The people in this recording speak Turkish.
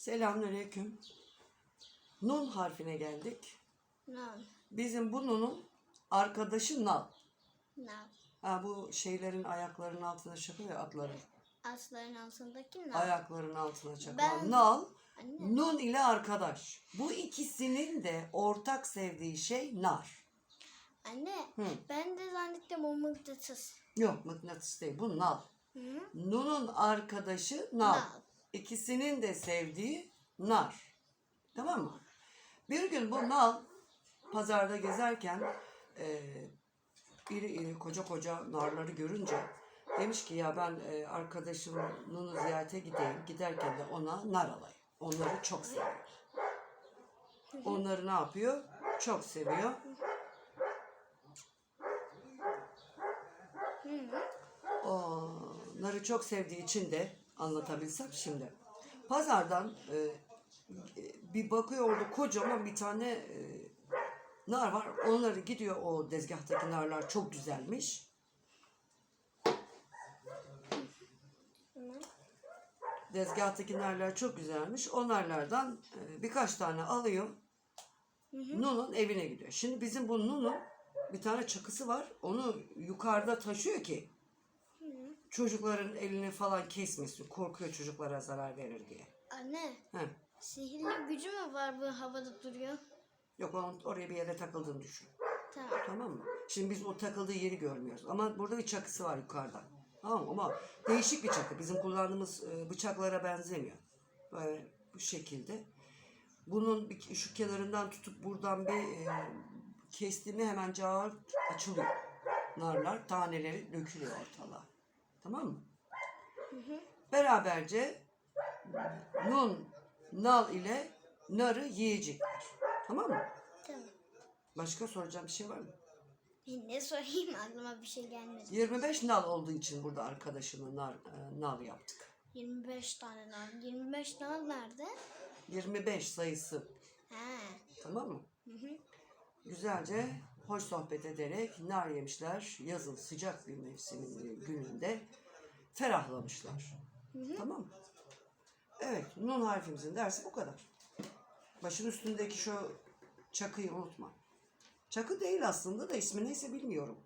Selamünaleyküm. Nun harfine geldik. Nan. Bizim bu nunun arkadaşı nal. Nan. Ha bu şeylerin ayaklarının altına çakıyor ya atların. Asların altındaki nan. Ayaklarının altına çakıyor. Ben- Nal, Anne. nun ile arkadaş. Bu ikisinin de ortak sevdiği şey nar. Anne. Hı. Ben de zannettim o mıknatıs. Yok mıknatıs değil bu nal. Hı? Nun'un arkadaşı nal. Nal. İkisinin de sevdiği nar. Tamam mı? Bir gün bu nal pazarda gezerken e, iri iri koca koca narları görünce demiş ki ya ben e, arkadaşımın ziyarete gideyim. Giderken de ona nar alayım. Onları çok seviyor. Onları ne yapıyor? Çok seviyor. O narı çok sevdiği için de anlatabilsem şimdi. Pazardan e, e, bir bakıyor orada kocaman bir tane e, nar var. Onları gidiyor o dezgahtaki narlar çok güzelmiş. Dezgahtaki narlar çok güzelmiş. O narlardan e, birkaç tane alıyor. Nun'un evine gidiyor. Şimdi bizim bu Nun'un bir tane çakısı var. Onu yukarıda taşıyor ki çocukların elini falan kesmesin. Korkuyor çocuklara zarar verir diye. Anne. He. Sihirli gücü mü var bu havada duruyor? Yok onun oraya bir yere takıldığını düşün. Tamam. Tamam mı? Şimdi biz o takıldığı yeri görmüyoruz. Ama burada bir çakısı var yukarıda. Tamam mı? Ama değişik bir çakı. Bizim kullandığımız e, bıçaklara benzemiyor. Böyle bu şekilde. Bunun şu kenarından tutup buradan bir e, kestiğimi hemen cağı açılıyor. Narlar, taneleri dökülüyor ortalığa. Tamam mı? Beraberce nun, nal ile narı yiyecekler. Tamam mı? Tamam. Başka soracağım bir şey var mı? Ben ne sorayım aklıma bir şey gelmedi. 25 nal olduğu için burada arkadaşımla nar, e, nal yaptık. 25 tane nar. 25 nar nerede? 25 sayısı. He. Tamam mı? Hı hı. Güzelce hoş sohbet ederek nar yemişler. Yazın sıcak bir mevsimin gününde ferahlamışlar. Tamam mı? Evet, nun harfimizin dersi bu kadar. Başın üstündeki şu çakıyı unutma. Çakı değil aslında da ismi neyse bilmiyorum.